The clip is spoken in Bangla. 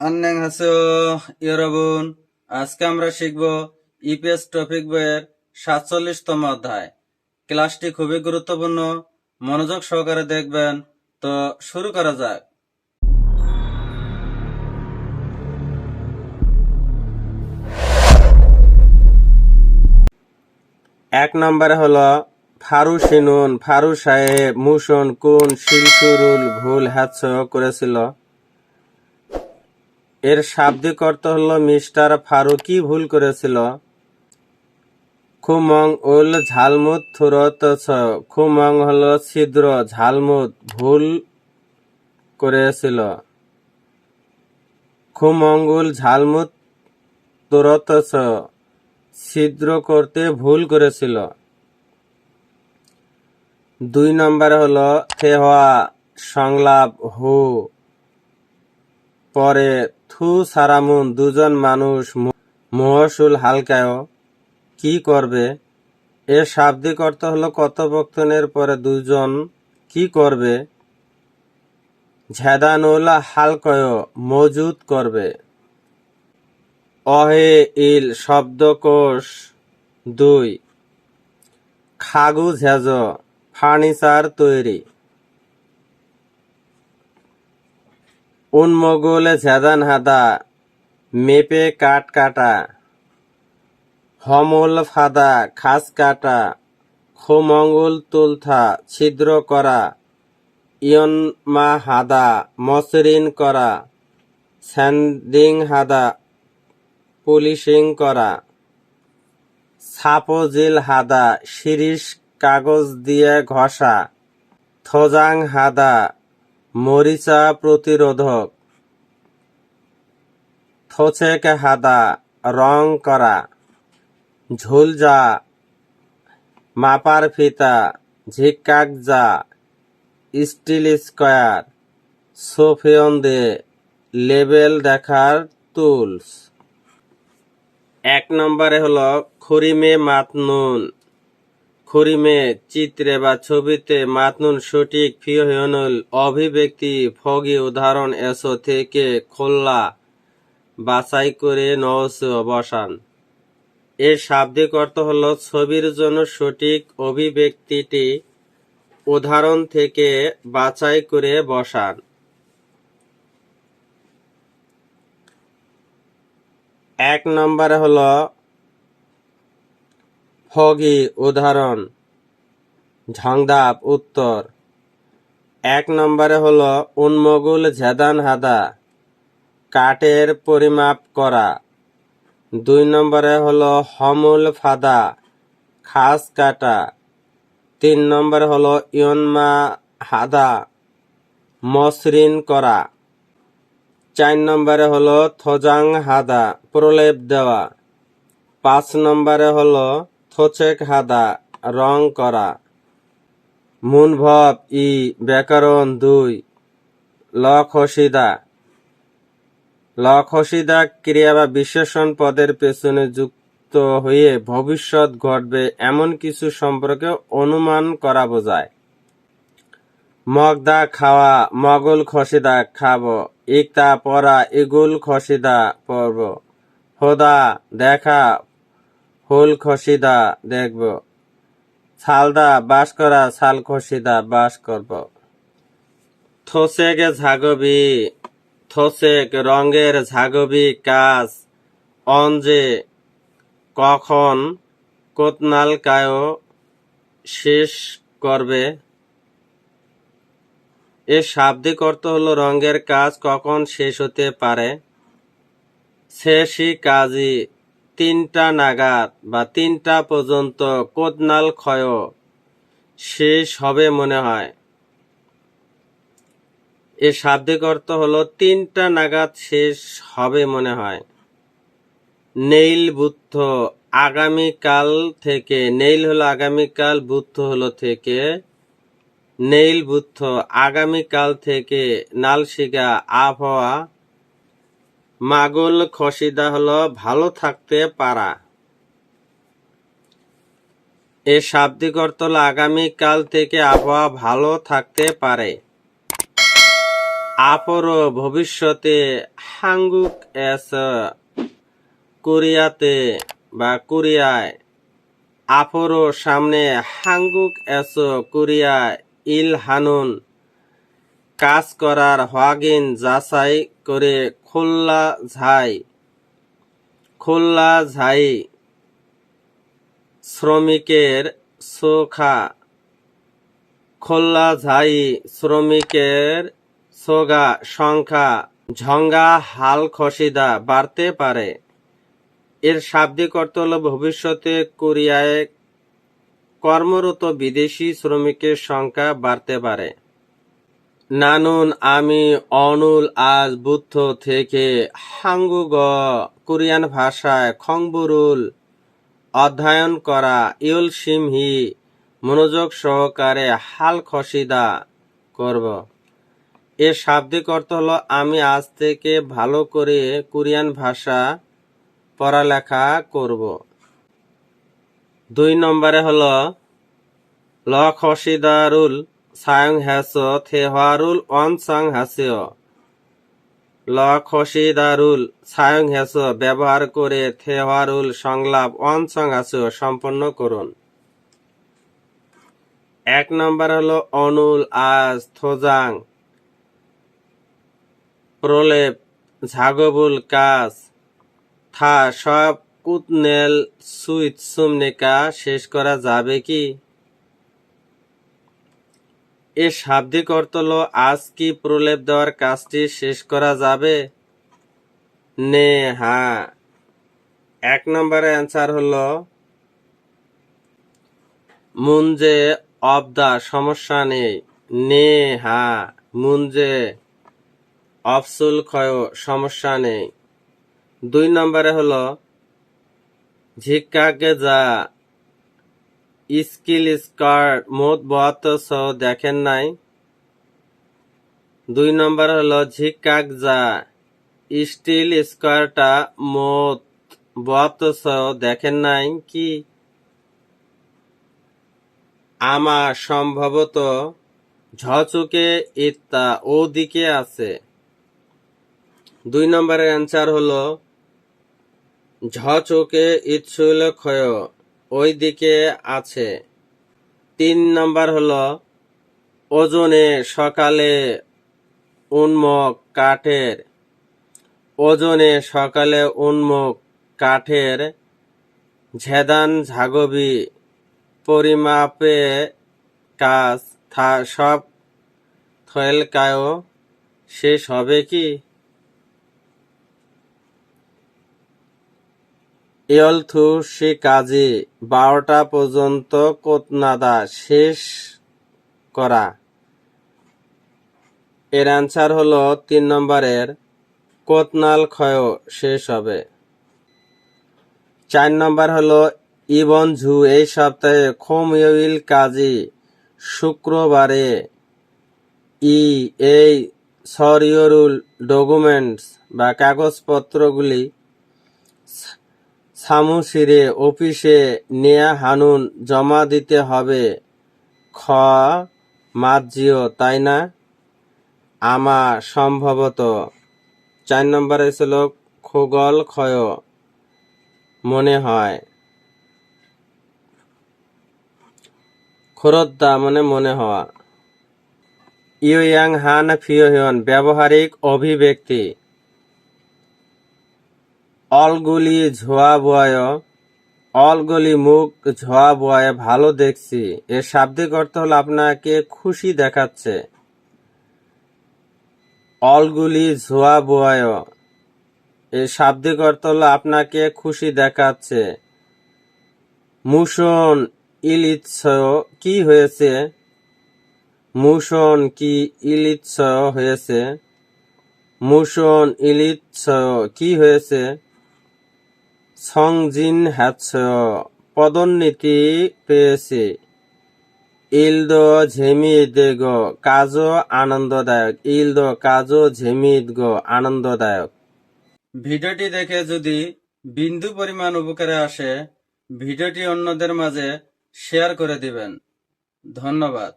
আন্নাং হাসো আজকে আমরা শিখব ইপিএস টপিক বইয়ের সাতচল্লিশতম অধ্যায়। ক্লাসটি খুবই গুরুত্বপূর্ণ। মনোযোগ সহকারে দেখবেন। তো শুরু করা যাক। এক নম্বরে হলো, ফারু সিনুন, ফারু সাহেব, মুসন, কুন শিলসুরুল ভুল হ্যাচ করেছিল। এর শাব্দিক অর্থ হলো, মিস্টার ফারুকি ভুল করেছিল। খুমং উল ঝালমুদ থুরত খুমং হলো, ছিদ্র ঝালমুদ ভুল করেছিল। খুমঙ্গুল ঝালমুদ তুরত ছিদ্র করতে ভুল করেছিল। দুই নম্বর হলো থেহা সংলাপ হু। পরে থু সারামুন দুজন মানুষ মহসুল হালকায় কি করবে? এর শাব্দিক অর্থ হলো কথোপকথনের পরে দুজন কি করবে? ঝেদানুল হালকয় মজুদ করবে। অহে ইল শব্দকোষ দুই। খাগু ঝেজ ফার্নিচার তৈরি। উন্মগোলে ঝেদান হাদা, মেপে কাঠ কাটা, হমল ফাদা, খাস কাটা, খোমঙ্গল তুলথা, ছিদ্র করা, ইয়ন মা হাদা, মসৃণ করা, স্যান্ডিং হাদা, পুলিশিং করা, সাপোজিল হাদা, শিরিষ কাগজ দিয়ে ঘষা, থজাং হাদা মরিচা প্রতিরোধক থোচেক হাদা রং করা ঝুলজা মাপার ফিতা ঝিকাকজা স্টিল স্কয়ার সোফিয়ন দে, লেবেল দেখার টুলস এক নম্বরে হলো খরিমে মাতনুন খরিমে, চিত্রে বা ছবিতে মাতনুন সঠিক ফিওহনুল অভিব্যক্তি ফগি উদাহরণ এসো থেকে খোল্লা, বাছাই করে নস বসান এর শাব্দিক অর্থ হল ছবির জন্য সঠিক অভিব্যক্তিটি উদাহরণ থেকে বাছাই করে বসান। এক নম্বরে হলো ফগি উদাহরণ। ঝংদাপ উত্তর। এক নম্বরে হলো উন্মগুল ঝেদান হাদা কাঠের পরিমাপ করা। দুই নম্বরে হলো হমুল ফাদা, খাস কাটা। তিন নম্বরে হলো ইয়নমা হাদা, মসৃণ করা। চার নম্বরে হলো থজাং হাদা, প্রলেপ দেওয়া। পাঁচ নম্বরে হলো থোচেক হাদা, রং করা। মুনভব ই ব্যাকরণ দুই। ল খসিদা ল খসিদা ক্রিয়া বা বিশেষণ পদের পেছনে যুক্ত হয়ে ভবিষ্যৎ ঘটবে এমন কিছু সম্পর্কে অনুমান করা বোঝায়। মগদা খাওয়া, মগল খসিদা খাব, ইকতা পড়া ইগুল খসিদা পড়ব হোদা দেখা হুল খসিদা দেখব। ছালদা বাস করা ছাল খসিদা বাস করব। থোসেকে ঝাগবি, থোসেক রঙের ঝাগবি কাজ। অঞ্জে কখন কোতনাল কায় শেষ করবে? এর শাব্দিক অর্থ হলো রঙের কাজ কখন শেষ হতে পারে? শেষই কাজই তিনটা নাগাদ বা তিনটা পর্যন্ত কোদনাল ক্ষয় শেষ হবে মনে হয়। এর শাব্দিক অর্থ হলো তিনটা নাগাদ শেষ হবে মনে হয়। নেইল বুদ্ধ আগামীকাল থেকে, নেইল হলো আগামীকাল বুদ্ধ হলো থেকে, নেইল বুদ্ধ আগামীকাল থেকে নালশিগা আবহাওয়া মাগুল খসিদা হলো ভালো থাকতে পারা। এর শাব্দিক অর্থ হলো আগামীকাল থেকে আবহাওয়া ভালো থাকতে পারে। আপরো ভবিষ্যতে হাঙ্গুক এস কোরিয়াতে বা কোরিয়ায় আপরো সামনে হাঙ্গুক এস কোরিয়ায় ইল হানুন কাজ করার হাগিন যাচাই করে খোল্লা ঝাই খোল্লা ঝাই, শ্রমিকের সোখা, খোল্লা ঝাই, শ্রমিকের সোগা সংখ্যা ঝঙ্গা, হাল খসিদা বাড়তে পারে। এর শাব্দিক অর্থ হল ভবিষ্যতে কোরিয়ায় কর্মরত বিদেশি শ্রমিকের সংখ্যা বাড়তে পারে। নানুন, আমি অনুল, আজ বুদ্ধ থেকে হাঙ্গুগ, কোরিয়ান ভাষায় খংবুরুল অধ্যয়ন করা ইউল সিমহি মনোযোগ সহকারে হাল খসিদা করব। এর শাব্দিক অর্থ হলো, আমি আজ থেকে ভালো করে কোরিয়ান ভাষা পড়ালেখা করব। দুই নম্বরে হলো, ল খসিদারুল সায়ং হ্যাস থেহারুল অন সাং হাসিও ল খসিদারুল সায়ং হ্যাস ব্যবহার করে থেহারুল সংলাপ অন সং হাসিও সম্পন্ন করুন। এক নম্বর হলো অনুল, আজ, থোজাং, প্রলেপ, ঝাগবুল কাজ থা, সব কুতনেল সুইট সুমনেকা, শেষ করা যাবে কি? এর শাব্দিক অর্থ আজ কি প্রলেপ দেওয়ার কাজটি শেষ করা যাবে? নে হ্যাঁ এক নম্বরের অ্যান্সার হলো মুঞ্জে অব দা সমস্যা নেই। নে হ্যাঁ মুঞ্জে অফসুল ক্ষয়, সমস্যা নেই। দুই নম্বরে হলো, ঝিক্কাকে যা স্কিল স্কার্ট মোট বহাত্তর সহ দেখেন নাই। দুই নম্বর হলো ঝিক্কাক যা স্টিল স্কোয়ারটা মোট বহাত্তর সহ দেখেন নাই কি? আমার সম্ভবত ঝচুকে ইত্তা ও দিকে আছে। দুই নম্বরের অ্যান্সার হলো ঝচোকে ইচ্ছুল ক্ষয়। ওই দিকে আছে। তিন নম্বর হলো, ওজনে সকালে উন্মুখ কাঠের। ওজনে সকালে উন্মুখ কাঠের ঝেদান ঝাগবি পরিমাপে কাজ সব থয়েলকায় শেষ হবে কি? ইয়লথু সে কাজে, বারোটা পর্যন্ত কোতনাদা শেষ করা। এর আনসার হলো তিন নম্বরের, কোতনাল ক্ষয় শেষ হবে। চার নম্বর হলো, ইবন ঝু এই সপ্তাহে খোম ইউল কাজী শুক্রবারে ই এই সরিয়রুল ডকুমেন্টস বা কাগজপত্রগুলি সামুশিরে অফিসে নেয়া হানুন জমা দিতে হবে। খ মাজিও তাই না? আমা, সম্ভবত। চার নম্বরে ছিল খোগল ক্ষয়, মনে হয়। খরদ্দা মানে মনে হওয়া। ইউয়াং হান ফিওহিয়ন ব্যবহারিক অভিব্যক্তি। অলগুলি ঝোয়া বয় অলগুলি মুখ ঝোয়া বয় ভালো দেখছি। এর শাব্দিক অর্থ হলো আপনাকে খুশি দেখাচ্ছে। অলগুলি ঝোয়া বয় এর শাব্দিক অর্থ হলো আপনাকে খুশি দেখাচ্ছে। মুশন ইলিৎস কি হয়েছে? মুশন কি ইলিৎস হয়েছে? মুশন ইলিৎস কি হয়েছে? সংজিন হ্যাচ পদোন্নতি পেয়েছে। ইলদো ঝেমিদ গো কাজও আনন্দদায়ক। ইলদো কাজও ঝেমিদ গো, আনন্দদায়ক। ভিডিওটি দেখে যদি বিন্দু পরিমাণ উপকারে আসে, ভিডিওটি অন্যদের মাঝে শেয়ার করে দিবেন। ধন্যবাদ।